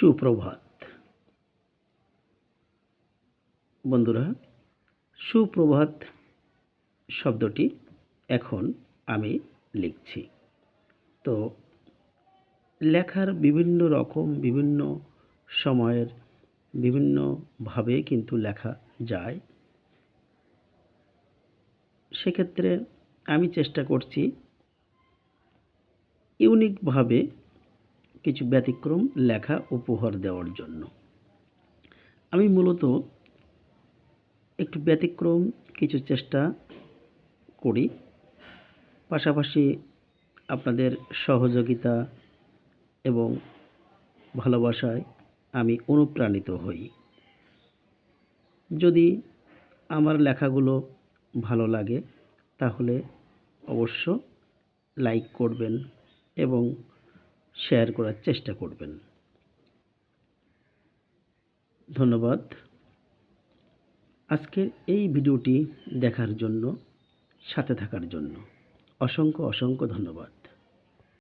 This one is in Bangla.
সুপ্রভাত। বন্ধুরা, সুপ্রভাত শব্দটি এখন আমি লিখছি। তো, লেখার বিভিন্ন রকম, বিভিন্ন সময়ের বিভিন্নভাবে কিন্তু লেখা যায়। সেক্ষেত্রে আমি চেষ্টা করছি ইউনিকভাবে কিছু ব্যতিক্রম লেখা উপহার দেওয়ার জন্য। আমি মূলত একটু ব্যতিক্রম, কিছু চেষ্টা করি। পাশাপাশি আপনাদের সহযোগিতা এবং ভালোবাসায় আমি অনুপ্রাণিত হই। যদি আমার লেখাগুলো ভালো লাগে, তাহলে অবশ্য লাইক করবেন এবং শেয়ার করার চেষ্টা করবেন। ধন্যবাদ। আজকের এই ভিডিওটি দেখার জন্য, সাথে থাকার জন্য অসংখ্য অসংখ্য ধন্যবাদ।